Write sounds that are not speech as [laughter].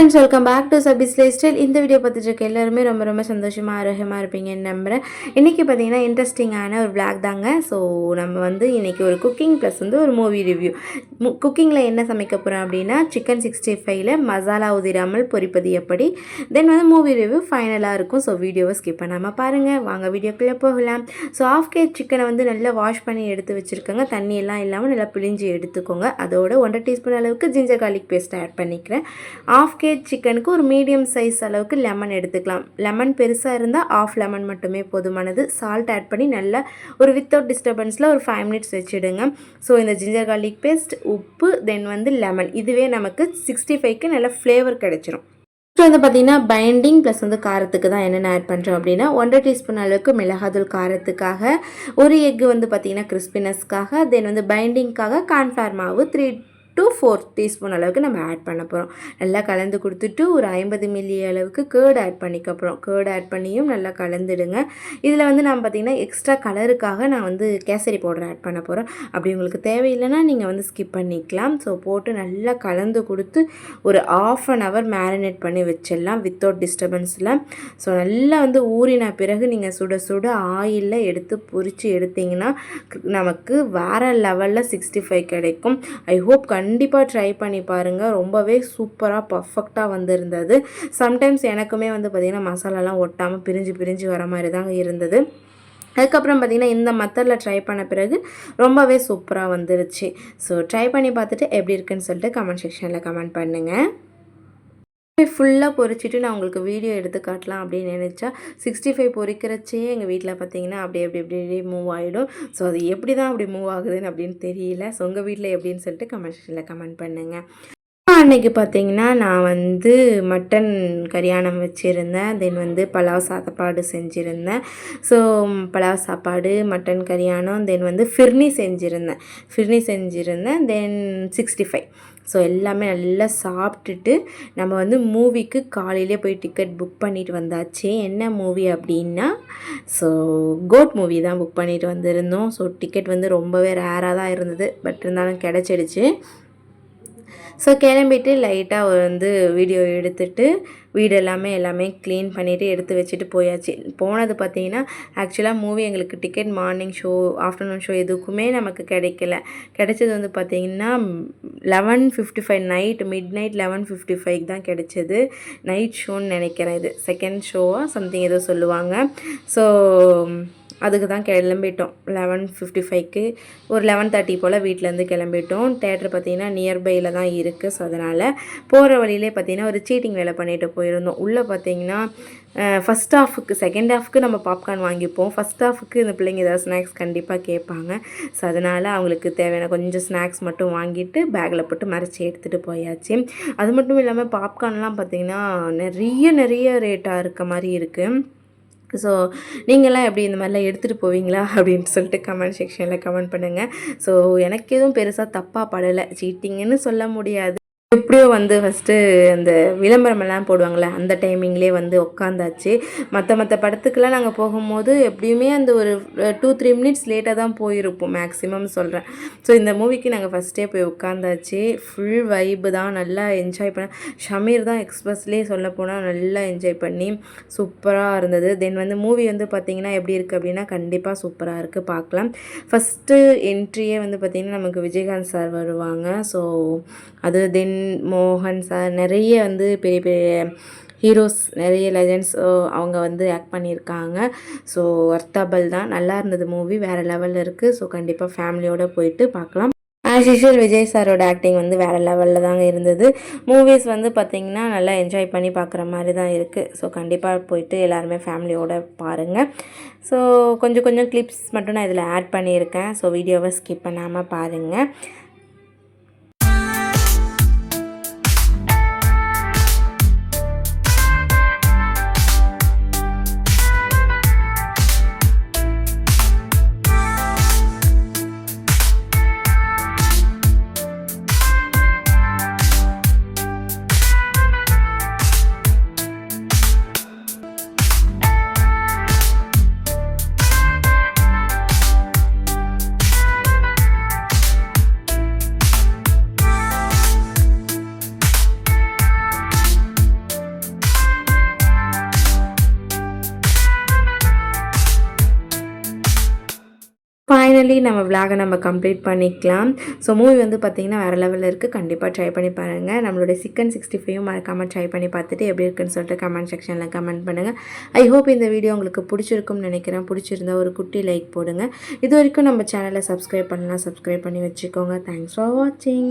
Friends welcome back to Sabi's lifestyle இந்த video பார்த்துட்டு இருக்க எல்லாருமே ரொம்ப ரொம்ப சந்தோஷமாக ஆரோக்கியமாக இருப்பீங்கன்னு நம்புகிறேன் இன்றைக்கி பார்த்தீங்கன்னா இன்ட்ரெஸ்டிங்கான ஒரு vlog தாங்க. ஸோ நம்ம வந்து இன்றைக்கி ஒரு குக்கிங் ப்ளஸ் வந்து ஒரு மூவி ரிவ்யூ குக்கிங்கில் என்ன சமைக்க போகிறோம் அப்படின்னா சிக்கன் சிக்ஸ்டி ஃபைவ்ல மசாலா உதிராமல் பொரிப்பது எப்படி? தென் வந்து மூவி ரிவ்யூ ஃபைனலாக இருக்கும். ஸோ வீடியோவை ஸ்கிப் பண்ணாமல் பாருங்கள் வாங்க வீடியோக்குள்ளே போகலாம். ஸோ ஆஃப் கேஜ் சிக்கனை வந்து நல்லா வாஷ் பண்ணி எடுத்து வச்சுருக்கோங்க. தண்ணி எல்லாம் இல்லாமல் நல்லா பிழிஞ்சு எடுத்துக்கோங்க. அதோட ஒன்றரை டீஸ்பூன் அளவுக்கு ஜிஞ்சர் கார்லிக் பேஸ்ட் ஆட் பண்ணிக்கிறேன். ஆஃப் கேஜ் சிக்கனுக்கு ஒரு மீடியம் சைஸ் அளவுக்கு லெமன் எடுத்துக்கலாம். லெமன் பெருசாக இருந்தால் ஆஃப் லெமன் மட்டுமே போதுமானது. சால்ட் ஆட் பண்ணி நல்லா ஒரு வித்தவுட் டிஸ்டர்பன்ஸில் ஒரு ஃபைவ் மினிட்ஸ் வச்சுடுங்க. ஸோ இந்த ஜிஞ்சர் கார்லிக் பேஸ்ட் உப்பு தென் வந்து லெமன் இதுவே நமக்கு சிக்ஸ்டி ஃபைவ்க்கு நல்ல ஃப்ளேவர் கிடைச்சிரும். ஸோ வந்து பார்த்தீங்கன்னா பைண்டிங் ப்ளஸ் வந்து காரத்துக்கு தான் என்னென்ன ஆட் பண்ணுறோம் அப்படின்னா ஒன்றரை டீஸ்பூன் அளவுக்கு மிளகாதூள் காரத்துக்காக ஒரு எக்கு வந்து பார்த்திங்கன்னா கிறிஸ்பினஸ்க்காக தென் வந்து பைண்டிங்க்காக கார்ன்ஃப்ளவர் மாவு த்ரீ டு ஃபோர் டீஸ்பூன் அளவுக்கு நம்ம ஆட் பண்ண போகிறோம் நல்லா கலந்து கொடுத்துட்டு ஒரு ஐம்பது மில்லி அளவுக்கு கேர்டு ஆட் பண்ணிக்க போகிறோம் கேர்டு ஆட் பண்ணியும் நல்லா கலந்துடுங்க. இதில் வந்து நான் பார்த்திங்கன்னா எக்ஸ்ட்ரா கலருக்காக நான் வந்து கேசரி பவுடர் ஆட் பண்ண போகிறேன் அப்படி உங்களுக்கு தேவையில்லைன்னா நீங்கள் வந்து ஸ்கிப் பண்ணிக்கலாம். ஸோ போட்டு நல்லா கலந்து கொடுத்து ஒரு ஆஃப் அன் ஹவர் மேரினேட் பண்ணி வச்சிடலாம் வித்தவுட் டிஸ்டர்பன்ஸில் ஸோ நல்லா வந்து ஊறின பிறகு நீங்கள் சுட சுட ஆயிலில் எடுத்து பொறிச்சு எடுத்தீங்கன்னா நமக்கு வேறு லெவலில் சிக்ஸ்டி ஃபைவ் கிடைக்கும். ஐ ஹோப் கண்டிப்பாக ட்ரை பண்ணி பாருங்கள் ரொம்பவே சூப்பராக பர்ஃபெக்டாக வந்திருந்தது. சம்டைம்ஸ் எனக்குமே வந்து பார்த்திங்கன்னா மசாலாலாம் ஒட்டாமல் பிரிஞ்சு பிரிஞ்சு வர மாதிரி தாங்க இருந்தது. அதுக்கப்புறம் பார்த்திங்கன்னா இந்த மெத்தடில் ட்ரை பண்ண பிறகு ரொம்பவே சூப்பராக வந்துருச்சு. ஸோ ட்ரை பண்ணி பார்த்துட்டு எப்படி இருக்குன்னு சொல்லிட்டு கமெண்ட் செக்ஷனில் கமெண்ட் பண்ணுங்கள் ஃபுல்லாக பொறிச்சிட்டு நான் உங்களுக்கு வீடியோ எடுத்து காட்டலாம் அப்படின்னு நினச்சா சிக்ஸ்டி ஃபைவ் பொறிக்கிறச்சே எங்கள் வீட்டில் பார்த்தீங்கன்னா அப்படி அப்படி அப்படி மூவ் ஆகிடும் ஸோ அது எப்படி தான் அப்படி மூவ் ஆகுதுன்னு அப்படின்னு தெரியல. ஸோ உங்கள் வீட்டில் எப்படின்னு சொல்லிட்டு கமெண்ட் செக்ஷனில் கமெண்ட் பண்ணுங்கள் அன்னைக்கு பார்த்தீங்கன்னா நான் வந்து மட்டன் கரியானம் வச்சுருந்தேன். தென் வந்து பலாவ் சாப்பாடு செஞ்சுருந்தேன். ஸோ பலாவ் சாப்பாடு மட்டன் கரியானம் தென் வந்து ஃபிர்னி செஞ்சுருந்தேன். ஃபிர்னி செஞ்சுருந்தேன். தென் சிக்ஸ்டி ஃபைவ் ஸோ எல்லாமே நல்லா சாப்பிட்டுட்டு நம்ம வந்து மூவிக்கு காலையிலே போய் டிக்கெட் புக் பண்ணிட்டு வந்தாச்சு. என்ன மூவி அப்படின்னா ஸோ கோட் மூவி தான் புக் பண்ணிட்டு வந்திருந்தோம். ஸோ டிக்கெட் வந்து ரொம்பவே ரேராக தான் இருந்தது. பட் இருந்தாலும் கிடச்சிடுச்சு. ஸோ கிளம்பிட்டு லைட்டாக வந்து வீடியோ எடுத்துட்டு வீடு எல்லாமே எல்லாமே க்ளீன் பண்ணிவிட்டு எடுத்து வச்சுட்டு போயாச்சு. போனது பார்த்தீங்கன்னா ஆக்சுவலாக மூவி எங்களுக்கு ticket morning show afternoon show எதுக்குமே நமக்கு கிடைக்கல. கிடைச்சது வந்து பார்த்தீங்கன்னா eleven fifty five night midnight eleven fifty five தான் கிடைச்சது. நைட் ஷோன்னு நினைக்கிறேன் இது. செகண்ட் ஷோவாக சம்திங் ஏதோ சொல்லுவாங்க. ஸோ அதுக்கு தான் கிளம்பிட்டோம். லெவன் ஃபிஃப்டி ஃபைவ்க்கு ஒரு லெவன் தேர்ட்டி போல் வீட்டிலேருந்து கிளம்பிட்டோம். தேட்டர் பார்த்தீங்கன்னா நியர்பையில் தான் இருக்குது ஸோ அதனால் போகிற வழியிலே பார்த்தீங்கன்னா ஒரு சீட்டிங் வேலை பண்ணிட்டு போயிருந்தோம். உள்ளே பார்த்தீங்கன்னா ஃபஸ்ட் ஹாஃபுக்கு செகண்ட் ஹாஃபுக்கு நம்ம பாப்கார்ன் வாங்கிப்போம். ஃபஸ்ட் ஹாஃபுக்கு இந்த பிள்ளைங்க ஏதாவது ஸ்நாக்ஸ் கண்டிப்பாக கேட்பாங்க. ஸோ அதனால் அவங்களுக்கு தேவையான கொஞ்சம் ஸ்நாக்ஸ் மட்டும் வாங்கிட்டு பேக்கில் போட்டு மறைச்சி எடுத்துகிட்டு போயாச்சு. அது மட்டும் இல்லாமல் பாப்கார்ன்லாம் பார்த்தீங்கன்னா நிறைய நிறைய ரேட்டாக இருக்க மாதிரி இருக்குது ஸோ நீங்களாம் எப்படி இந்த மாதிரிலாம் எடுத்துகிட்டு போவீங்களா? [laughs] அப்படின்ட்டு சொல்லிட்டு கமெண்ட் செக்ஷனில் கமெண்ட் பண்ணுங்கள் ஸோ எனக்கு எதுவும் பெருசாக தப்பாக படலை. சீட்டிங்குன்னு சொல்ல முடியாது. எப்படியோ வந்து ஃபஸ்ட்டு அந்த விளம்பரமெல்லாம் போடுவாங்களே அந்த டைமிங்லேயே வந்து உட்காந்தாச்சு மற்ற மற்ற படத்துக்கெல்லாம் நாங்கள் போகும்போது எப்படியுமே அந்த ஒரு டூ த்ரீ மினிட்ஸ் லேட்டாக தான் போயிருப்போம் மேக்ஸிமம் சொல்கிறேன் ஸோ இந்த மூவிக்கு நாங்கள் ஃபஸ்ட்டே போய் உட்காந்தாச்சு ஃபுல் வைப்பு தான் நல்லா என்ஜாய் பண்ண ஷமீர் தான் எக்ஸ்பிரஸ்லேயே சொல்ல போனால் நல்லா என்ஜாய் பண்ணி சூப்பராக இருந்தது. தென் வந்து மூவி வந்து பார்த்திங்கன்னா எப்படி இருக்குது அப்படின்னா கண்டிப்பாக சூப்பராக இருக்குது பார்க்கலாம் ஃபஸ்ட்டு என்ட்ரியே வந்து பார்த்திங்கன்னா நமக்கு விஜயகாந்த் சார் வருவாங்க. ஸோ அது தென் மோகன் சார் நிறைய வந்து பெரிய பெரிய ஹீரோஸ் நிறைய லெஜண்ட்ஸ் அவங்க வந்து ஆக்ட் பண்ணியிருக்காங்க. ஸோ ஒர்த்தபிள் தான். நல்லா இருந்தது மூவி வேறு லெவலில் இருக்குது ஸோ கண்டிப்பாக ஃபேமிலியோடு போயிட்டு பார்க்கலாம். ஆஸ் யூஷுவல் விஜய் சாரோட ஆக்டிங் வந்து வேறு லெவலில் தாங்க இருந்தது. மூவிஸ் வந்து பார்த்திங்கன்னா நல்லா என்ஜாய் பண்ணி பார்க்குற மாதிரி தான் இருக்குது ஸோ கண்டிப்பாக போயிட்டு எல்லாருமே ஃபேமிலியோடு பாருங்கள் ஸோ கொஞ்சம் கொஞ்சம் கிளிப்ஸ் மட்டும் நான் இதில் ஆட் பண்ணியிருக்கேன். ஸோ வீடியோவை ஸ்கிப் பண்ணாமல் பாருங்கள் ஃபைனலி நம்ம விலாகை நம்ம கம்ப்ளீட் பண்ணிக்கலாம். ஸோ மூவி வந்து பார்த்திங்கன்னா வேறு லெவலில் இருக்குது கண்டிப்பாக ட்ரை பண்ணி பாருங்கள் நம்மளுடைய சிக்கன் சிக்ஸ்டி ஃபைவும் மறக்காமல் ட்ரை பண்ணி பார்த்துட்டு எப்படி இருக்குன்னு சொல்லிட்டு கமெண்ட் செக்ஷனில் கமெண்ட் பண்ணுங்கள் ஐ ஹோப் இந்த வீடியோ உங்களுக்கு பிடிச்சிருக்கும்னு நினைக்கிறேன். பிடிச்சிருந்தா ஒரு குட்டி லைக் போடுங்க. இது வரைக்கும் நம்ம சேனலை சப்ஸ்கிரைப் பண்ணலாம் சப்ஸ்கிரைப் பண்ணி வச்சுக்கோங்க. தேங்க்ஸ் ஃபார் வாட்சிங்